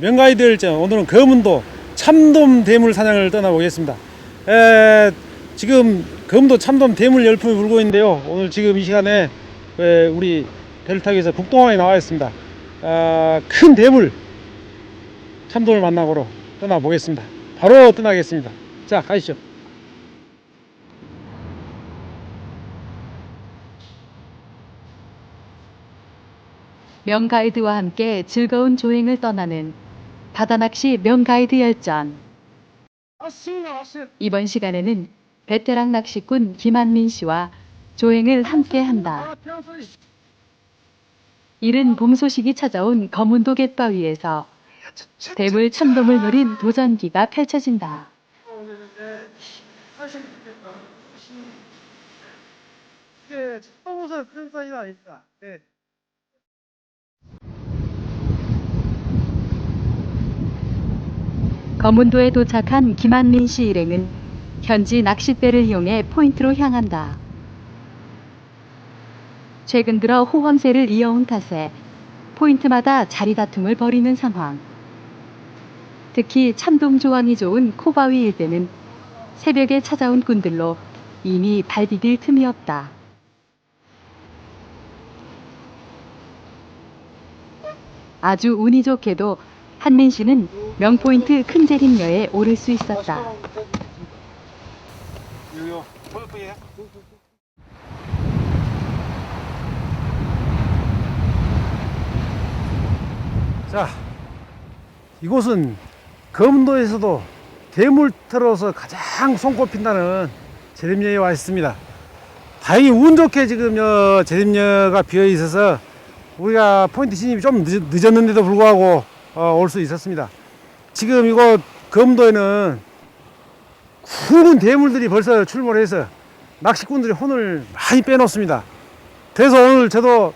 명가이드 일정 오늘은 검은도 참돔 대물 사냥을 떠나보겠습니다. 에, 지금 검도 참돔 대물 열풍이 불고 있는데요. 오늘 지금 이 시간에 에, 우리 배를 타기 위해서 북동항에 나와 있습니다. 아, 큰 대물 참돔을 만나보러 떠나보겠습니다. 바로 떠나겠습니다. 자 가시죠. 명가이드와 함께 즐거운 조행을 떠나는 바다낚시 명가이드 열전. 이번 시간에는 베테랑 낚시꾼 김한민 씨와 조행을 함께 한다. 이른 봄 소식이 찾아온 검은도 갯바위에서 대물 참돔을 노린 도전기가 펼쳐진다. 네, 처음부터 큰 사이는 아닙니다. 네. 검은도에 도착한 김한민 씨 일행은 현지 낚싯배를 이용해 포인트로 향한다. 최근 들어 호황세를 이어온 탓에 포인트마다 자리 다툼을 벌이는 상황. 특히 참돔 조항이 좋은 코바위 일대는 새벽에 찾아온 꾼들로 이미 발 디딜 틈이 없다. 아주 운이 좋게도 한민 씨는 명포인트 큰 재림녀에 오를 수 있었다. 자, 이곳은 검도에서도 대물터로서 가장 손꼽힌다는 재림녀에 와 있습니다. 다행히 운 좋게 지금 여 재림녀가 비어 있어서 우리가 포인트 진입이 좀 늦, 었는데도 불구하고 어, 올수 있었습니다. 지금 이곳 검도에는 굵은 대물들이 벌써 출몰해서 낚시꾼들이 혼을 많이 빼놓습니다. 그래서 오늘 저도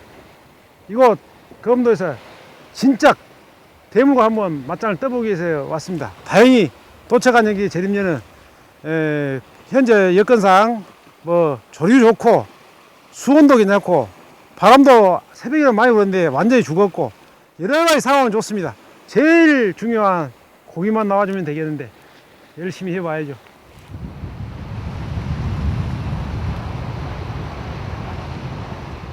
이곳 검도에서 진짜 대물과 한번 맞짱을 떠보기 위해서 왔습니다. 다행히 도착한 여기 재림녀는 에, 현재 여건상 뭐 조류 좋고 수온도 괜찮고 바람도 새벽에는 많이 부는데 완전히 죽었고 여러 가지 상황은 좋습니다. 제일 중요한 고기만 나와주면 되겠는데 열심히 해봐야죠.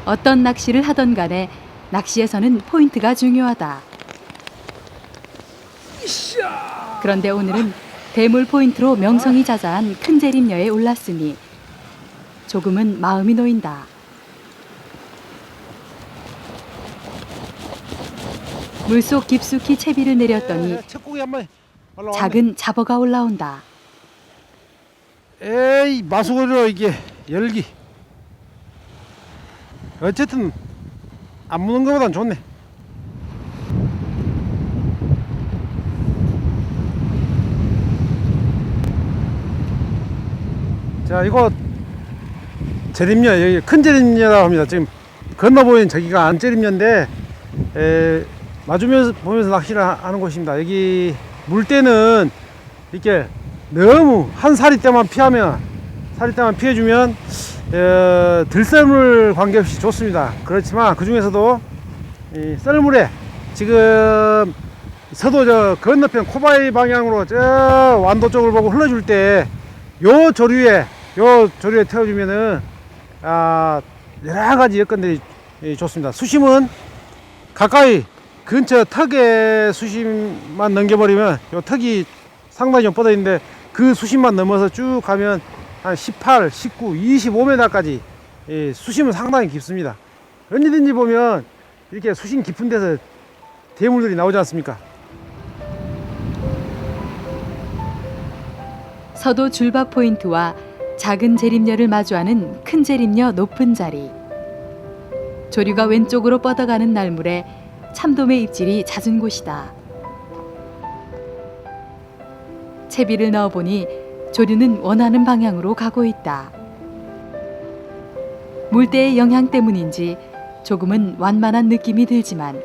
어떤 낚시를 하던 간에 낚시에서는 포인트가 중요하다. 그런데 오늘은 대물 포인트로 명성이 자자한 큰 재림녀에 올랐으니 조금은 마음이 놓인다. 물속 깊숙이 채비를 내렸더니 올라왔네. 작은 잡어가 올라온다. 에이 마수거려 이게 열기 어쨌든 안 무는 것보단 좋네 자 이거 재림녀 여기 큰 재림녀라고 합니다 지금 건너 보이는 저기가 안 재림녀인데 에, 마주면서 보면서 낚시를 하- 하는 곳입니다 여기 물때는 이렇게 너무 한 사리 때만 피하면 사리 때만 피해주면 어, 들썰물 관계없이 좋습니다. 그렇지만 그 중에서도 이 썰물에 지금 서도 저 건너편 코바이 방향으로 저 완도 쪽을 보고 흘러줄 때 요 조류에 요 조류에 태워주면은 아 여러 가지 여건들이 이, 좋습니다. 수심은 가까이 근처 턱에 수심만 넘겨버리면 요 턱이 상당히 좀 뻗어 있는데 그 수심만 넘어서 쭉 가면 한 18, 19, 25m까지 수심은 상당히 깊습니다. 언제든지 보면 이렇게 수심 깊은 데서 대물들이 나오지 않습니까? 서도 줄박 포인트와 작은 재림녀를 마주하는 큰 재림녀 높은 자리. 조류가 왼쪽으로 뻗어가는 날물에 참돔의 입질이 잦은 곳이다. 채비를 넣어보니 조류는 원하는 방향으로 가고 있다. 물때의 영향 때문인지 조금은 완만한 느낌이 들지만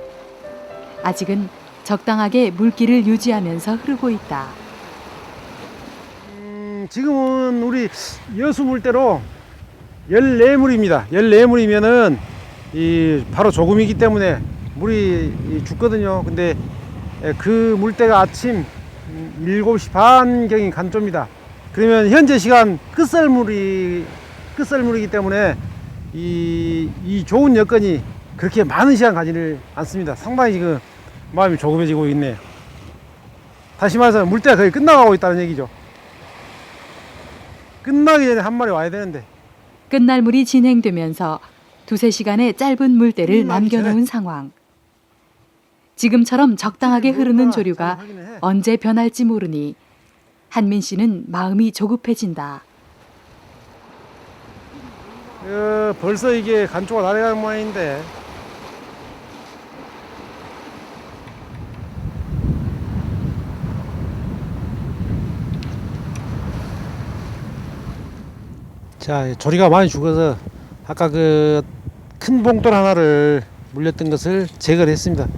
아직은 적당하게 물길을 유지하면서 흐르고 있다. 음, 지금은 우리 여수 물대로 14물입니다. 14물이면은 이 바로 조금이기 때문에 물이 이 죽거든요. 근데 예, 그 물때가 아침 음, 7시 반경이 간조입니다. 그러면 현재 시간 끝썰물이 끝썰물이기 때문에 이, 이 좋은 여건이 그렇게 많은 시간 가지를 않습니다. 상당히 지금 마음이 조급해지고 있네요. 다시 말해서 물때가 거의 끝나가고 있다는 얘기죠. 끝나기 전에 한 마리 와야 되는데 끝날 물이 진행되면서 두세 시간의 짧은 물때를 음, 남겨놓은 상황. 지금처럼 적당하게 흐르는 조류가 잘 확인해. 언제 변할지 모르니 한민 씨는 마음이 조급해진다. 어, 벌써 이게 간조가 날아가는 모양인데 자 조리가 많이 죽어서 아까 그 큰 봉돌 하나를 물렸던 것을 제거를 했습니다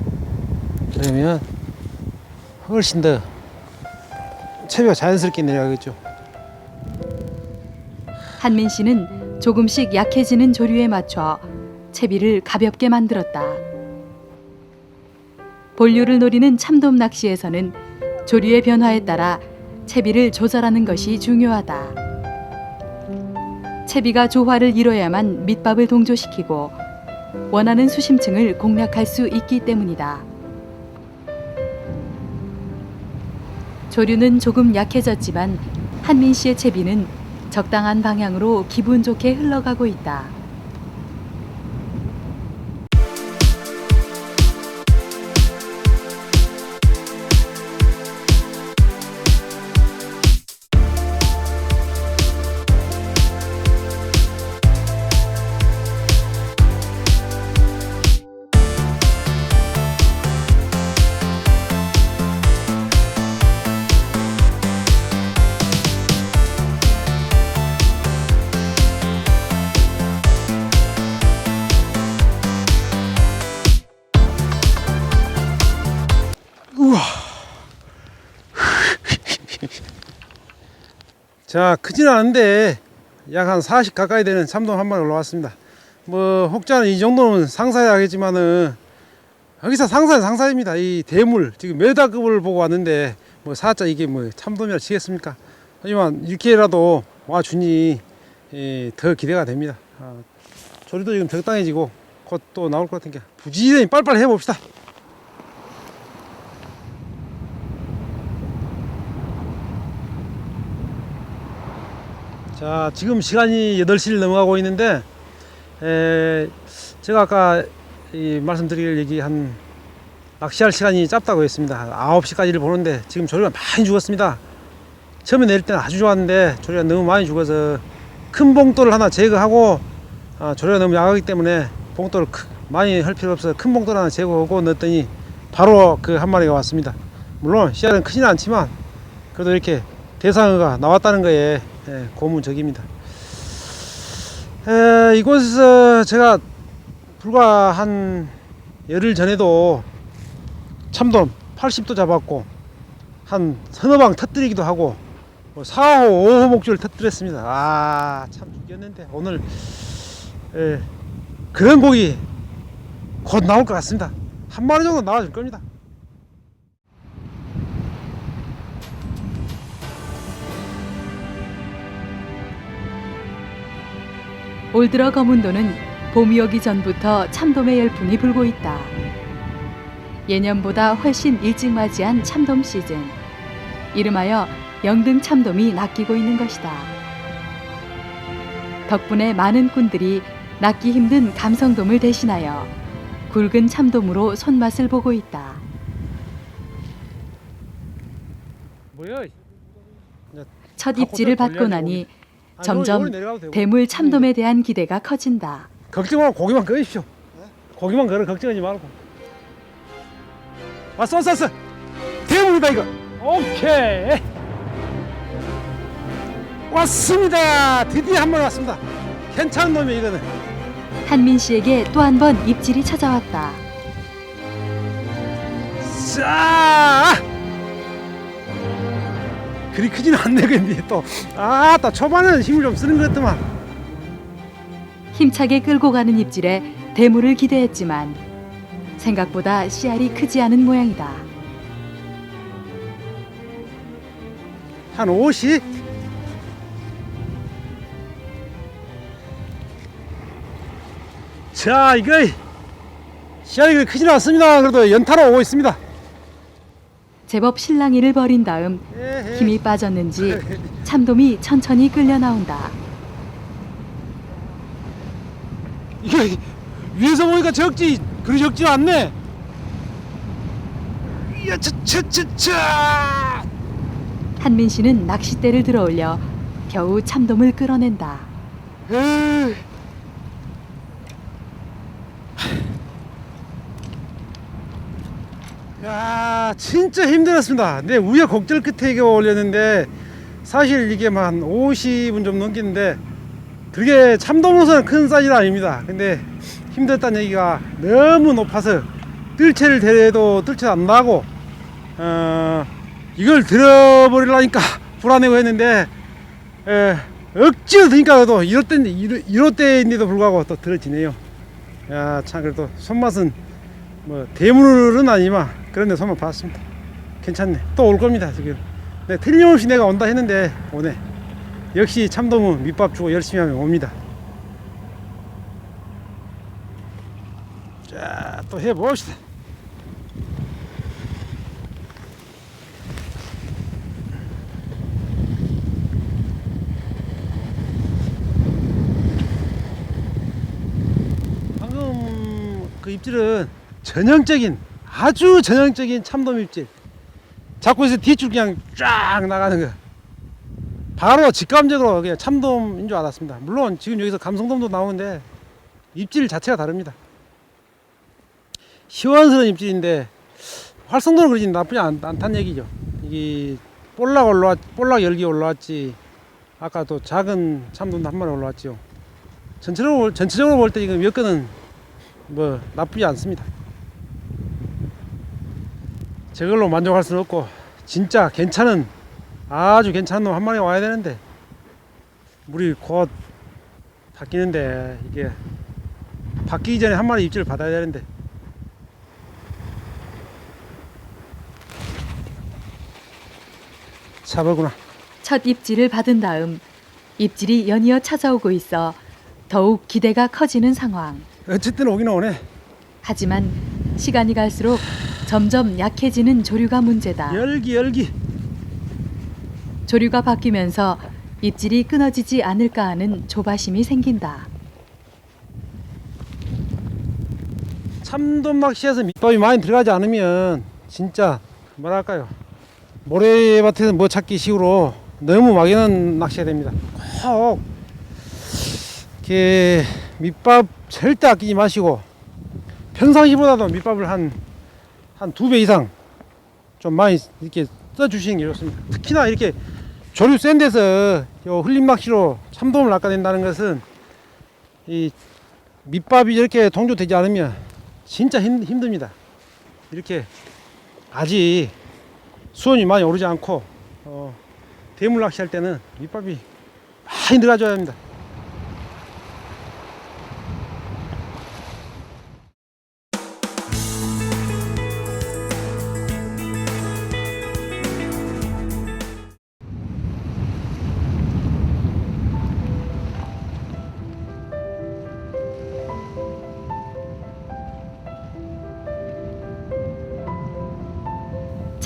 그러면 훨씬 더 채비가 자연스럽게 내려가겠죠 한민 씨는 조금씩 약해지는 조류에 맞춰 채비를 가볍게 만들었다. 본류를 노리는 참돔 낚시에서는 조류의 변화에 따라 채비를 조절하는 것이 중요하다. 채비가 조화를 이뤄야만 밑밥을 동조시키고 원하는 수심층을 공략할 수 있기 때문이다. 조류는 조금 약해졌지만 한민 씨의 채비는 적당한 방향으로 기분 좋게 흘러가고 있다. 자 크지는 않은데 약 한 40 가까이 되는 참돔 한 마리 올라왔습니다. 뭐 혹자는 이 정도는 상사야 하겠지만은 여기서 상사는 상사입니다. 이 대물 지금 메다급을 보고 왔는데 뭐 사자 이게 뭐 참돔이라 치겠습니까? 하지만 이렇게라도 와주니 예, 더 기대가 됩니다. 아, 조리도 지금 적당해지고 곧 또 나올 것 같으니까 부지런히 빨리빨리 해봅시다 자 지금 시간이 8시를 넘어가고 있는데 에, 제가 아까 이 말씀드릴 얘기 한 낚시할 시간이 짧다고 했습니다. 9시까지를 보는데 지금 조리가 많이 죽었습니다. 처음에 내릴 때는 아주 좋았는데 조리가 너무 많이 죽어서 큰 봉돌을 하나 제거하고 아, 조리가 너무 약하기 때문에 봉돌을 크- 많이 할 필요 없어 큰 봉돌 하나 제거하고 넣었더니 바로 그 한 마리가 왔습니다. 물론 씨알은 크지는 않지만 그래도 이렇게 대상어가 나왔다는 거에 예, 고무적입니다. 에, 이곳에서 제가 불과 한 열흘 전에도 참돔 80도 잡았고 한 서너 방 터뜨리기도 하고 뭐 4호, 5호 목줄 터뜨렸습니다. 아, 참 죽겠는데 오늘 에, 그런 고기 곧 나올 것 같습니다. 한 마리 정도 나와줄 겁니다. 올 들어 거문도는 봄이 오기 전부터 참돔의 열풍이 불고 있다. 예년보다 훨씬 일찍 맞이한 참돔 시즌. 이름하여 영등 참돔이 낚이고 있는 것이다. 덕분에 많은 꾼들이 낚기 힘든 감성돔을 대신하여 굵은 참돔으로 손맛을 보고 있다. 뭐야? 첫 입질을 받고 나니 점점 대물 참돔에 대한 기대가 커진다. 걱정 말고 고기만 꺼십시오. 고기만 걸어 걱정하지 말고. 왔어 왔어 왔어. 대물이다 이거. 오케이. 왔습니다. 드디어 한 마리 왔습니다. 괜찮은 놈이 이거는. 한민 씨에게 또 한 번 입질이 찾아왔다. 자. 그리 크진 않네 근데 또 아따 초반에는 힘을 좀 쓰는 것 같더만 힘차게 끌고 가는 입질에 대물을 기대했지만 생각보다 씨알이 크지 않은 모양이다. 한 50? 자 이거 씨알이 크진 않습니다. 그래도 연타로 오고 있습니다. 제법 실랑이를 벌인 다음. 힘이 빠졌는지 참돔이 천천히 끌려 나온다. 이거 위에서 보니까 적지 그리 적지 않네. 이야 차차차차. 한민 씨는 낚싯대를 들어 올려 겨우 참돔을 끌어낸다. 에이. 야 진짜 힘들었습니다. 내 우여곡절 끝에 이거 올렸는데 사실 이게 뭐한 50은 좀 넘기는데 그게 참돔으로서는 큰 사이즈는 아닙니다. 근데 힘들었다는 얘기가 너무 높아서 뜰채를 대도 뜰채 안 나고 어, 이걸 들어버리려니까 불안해고 했는데 에, 억지로 드니까 그래도 이럴 때 이럴, 이럴 때인데도 불구하고 또 들어지네요. 야참 그래도 손맛은 뭐 대물은 아니지만 그런데 손맛 봤습니다. 괜찮네. 또 올 겁니다 지금. 네, 틀림없이 내가 온다 했는데 오네. 역시 참돔은 밑밥 주고 열심히 하면 옵니다. 자, 또 해봅시다. 방금 그 입질은 전형적인 아주 전형적인 참돔 입질. 있을 때 뒷줄 그냥 쫙 나가는 거. 바로 직감적으로 그냥 참돔인 줄 알았습니다. 물론 지금 여기서 감성돔도 나오는데 입질 자체가 다릅니다. 시원스러운 입질인데 활성도는 그러진 나쁘지 않, 않다는 얘기죠. 이게 볼락 올라왔, 볼락 열기 올라왔지. 아까 또 작은 참돔도 한 마리 올라왔죠. 전체적으로 볼- 전체적으로 볼 때 지금 여건은 뭐 나쁘지 않습니다. 저걸로 만족할 수는 없고 진짜 괜찮은 아주 괜찮은 놈 한 마리 와야 되는데 물이 곧 바뀌는데 이게 바뀌기 전에 한 마리 입질을 받아야 되는데. 잡아구나. 첫 입질을 받은 다음 입질이 연이어 찾아오고 있어 더욱 기대가 커지는 상황. 어쨌든 오긴 오네. 하지만 시간이 갈수록 점점 약해지는 조류가 문제다. 열기 열기 조류가 바뀌면서 입질이 끊어지지 않을까 하는 조바심이 생긴다. 참돔 낚시에서 밑밥이 많이 들어가지 않으면 진짜 뭐랄까요 모래밭에서 뭐 찾기 식으로 너무 막연한 낚시가 됩니다 꼭 이렇게 밑밥 절대 아끼지 마시고 평상시보다도 밑밥을 한 한 두 배 이상 좀 많이 이렇게 써주시는 게 좋습니다 특히나 이렇게 조류 센 데서 요 흘림 낚시로 참돔을 낚아낸다는 것은 이 밑밥이 이렇게 동조되지 않으면 진짜 힘, 힘듭니다. 이렇게 아직 수온이 많이 오르지 않고 어, 대물 낚시할 때는 밑밥이 많이 들어가줘야 합니다.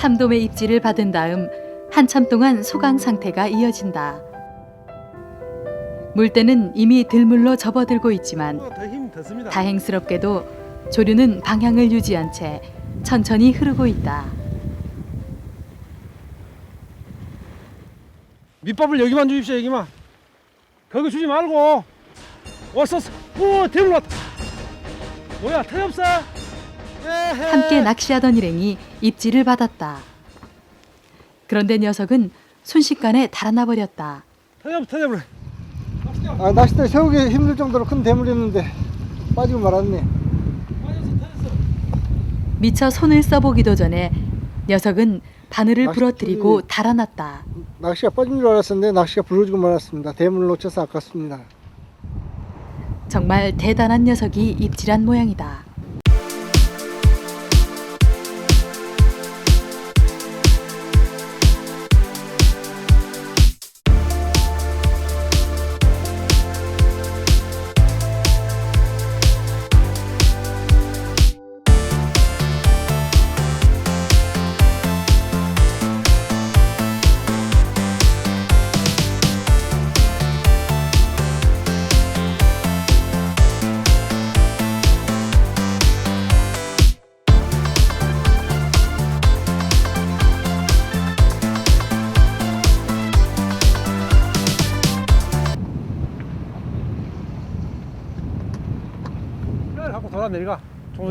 참돔의 입질을 받은 다음 한참 동안 소강 상태가 이어진다. 물때는 이미 들물로 접어들고 있지만 씁니다. 다행스럽게도 조류는 방향을 유지한 채 천천히 흐르고 있다. 밑밥을 여기만 주십시오 여기만. 거기 주지 말고. 왔어. 오 대물 왔다. 뭐야 태 없어? 함께 낚시하던 일행이 입질을 받았다. 그런데 녀석은 순식간에 달아나 버렸다. 터져 터져버려. 아, 낚싯대 세우기 힘들 정도로 큰 대물이었는데 빠지고 말았네. 미처 손을 써보기도 전에 녀석은 바늘을 낚시- 부러뜨리고 달아났다. 낚시가 빠진 줄 알았었는데 낚시가 부러지고 말았습니다. 대물 놓쳐서 아깝습니다. 정말 대단한 녀석이 입질한 모양이다.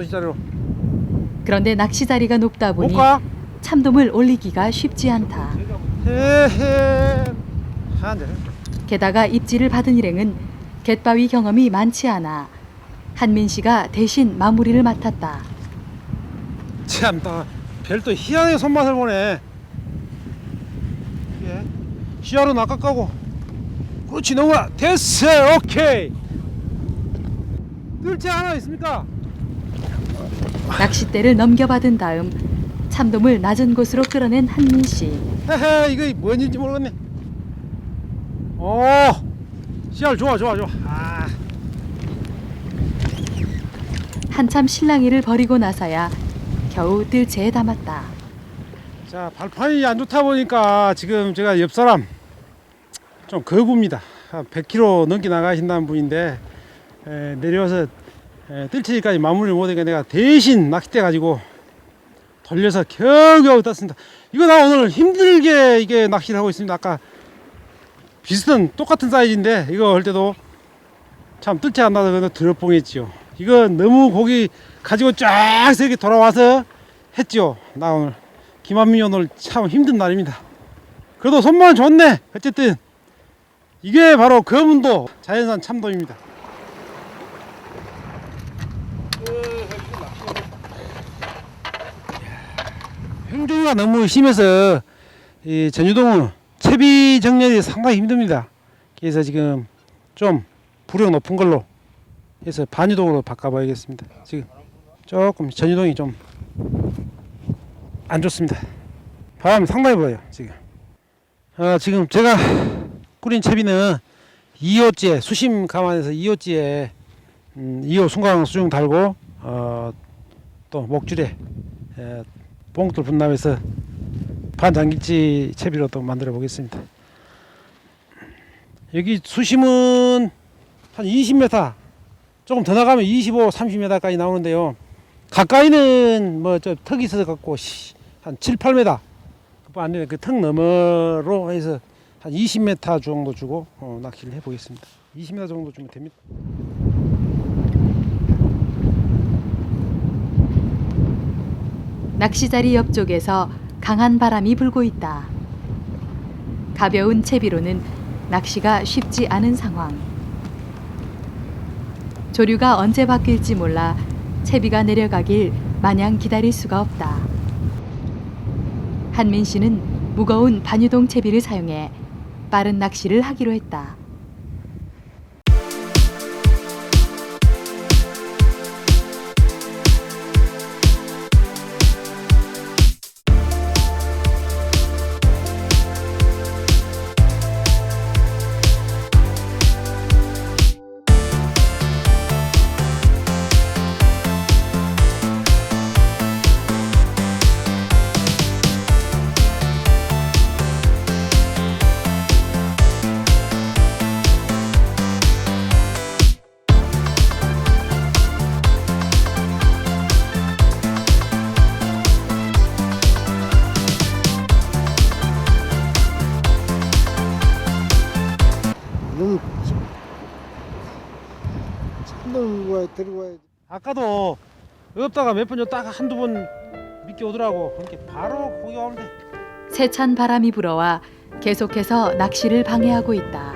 종소시 자리로. 그런데 낚시자리가 높다 보니 참돔을 올리기가 쉽지 않다. 헤헤. 게다가 입질을 받은 일행은 갯바위 경험이 많지 않아 한민 씨가 대신 마무리를 맡았다. 참나 별도 희한하게 손맛을 보네. 예. 시야로 낚아까고. 그렇지 너무나 됐어. 오케이. 뜰채 하나 있습니까? 낚싯대를 넘겨받은 다음 참돔을 낮은 곳으로 끌어낸 한민 씨. 헤헤 이거 뭔 일인지 모르겠네 오 씨알 좋아 좋아 좋아 아 한참 실랑이를 벌이고 나서야 겨우 뜰채에 담았다. 자 발판이 안 좋다 보니까 지금 제가 옆 사람 좀 거구입니다 한 100km 넘게 나가신다는 분인데 에, 내려와서 에, 뜰채기까지 마무리를 못하니까 내가 대신 낚싯대 가지고 돌려서 겨우겨우 떴습니다 이거 나 오늘 힘들게 이게 낚시를 하고 있습니다 아까 비슷한 똑같은 사이즈인데 이거 할 때도 참 뜰채 안 나서 드럽봉했지요 이거 너무 고기 가지고 쫙 이렇게 돌아와서 했죠 나 오늘 김한민이 오늘 참 힘든 날입니다. 그래도 손만 좋네. 어쨌든 이게 바로 검은도 자연산 참돔입니다. 행주가 너무 심해서 이 전유동은 채비 정렬이 상당히 힘듭니다. 그래서 지금 좀 부력 높은 걸로 해서 반유동으로 바꿔봐야겠습니다. 지금 조금 전유동이 좀 안 좋습니다. 바람이 상당히 불어요 지금. 어, 지금 제가 꾸린 채비는 2호째 수심 감안해서 2호째에 음, 2호 순강 수중 달고 어, 또 목줄에 에, 봉돌 분납해서 반장기치 채비로 또 만들어 보겠습니다. 여기 수심은 한 20m 조금 더 나가면 25, 30m까지 나오는데요. 가까이는 뭐 저 턱이 있어서 갖고 씨, 한 7, 8m 그안 되네 그턱 너머로 해서 한 20m 정도 주고 어, 낚시를 해보겠습니다. 20m 정도 주면 됩니다. 낚시자리 옆쪽에서 강한 바람이 불고 있다. 가벼운 채비로는 낚시가 쉽지 않은 상황. 조류가 언제 바뀔지 몰라 채비가 내려가길 마냥 기다릴 수가 없다. 한민 씨는 무거운 반유동 채비를 사용해 빠른 낚시를 하기로 했다. 데리고 와야지. 아까도 없다가 몇 번 줬다가 한두 번 믿게 오더라고. 그렇게 바로 고기 오는데 세찬 바람이 불어와 계속해서 낚시를 방해하고 있다.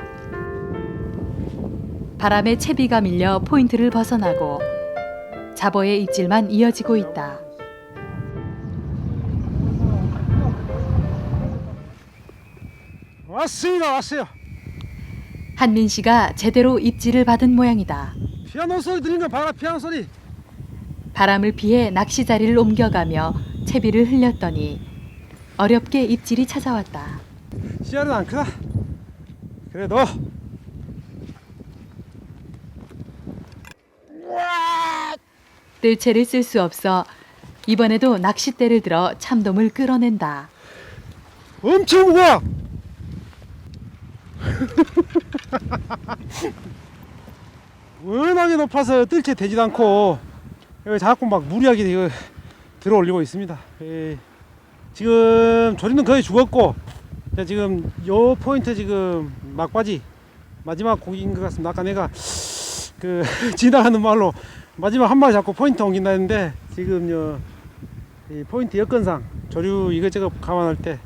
바람에 채비가 밀려 포인트를 벗어나고 잡어의 입질만 이어지고 있다. 왔습니다 왔어요. 한민 씨가 제대로 입질을 받은 모양이다. 피아노 소리 거 봐라 피아노 소리. 바람을 피해 낚시 자리를 옮겨가며 채비를 흘렸더니 어렵게 입질이 찾아왔다. 씨알은 안 크다. 그래도 뜰채를 쓸 수 없어 이번에도 낚싯대를 들어 참돔을 끌어낸다. 엄청 무거워. 워낙에 높아서 뜰채 되지도 않고 자꾸 막 무리하게 들어 올리고 있습니다. 예. 지금 조리는 거의 죽었고 지금 요 포인트 지금 막바지 마지막 고기인 것 같습니다. 아까 내가 그 지나가는 말로 마지막 한 마리 잡고 포인트 옮긴다 했는데 지금요 이 포인트 여건상 조류 이것저것 감안할 때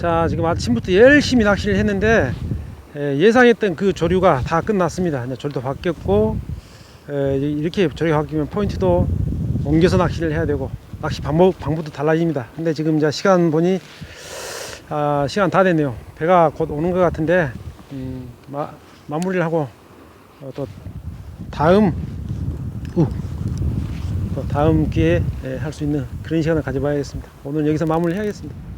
자 지금 아침부터 열심히 낚시를 했는데 에, 예상했던 그 조류가 다 끝났습니다. 조류도 바뀌었고 에, 이렇게 조류가 바뀌면 포인트도 옮겨서 낚시를 해야 되고 낚시 방법 방법도 달라집니다. 근데 지금 이제 시간 보니 아, 시간 다 됐네요. 배가 곧 오는 것 같은데 음, 마, 마무리를 하고 어, 또 다음 우, 또 다음 기회에 할 수 있는 그런 시간을 가져봐야겠습니다. 오늘 여기서 마무리 해야겠습니다.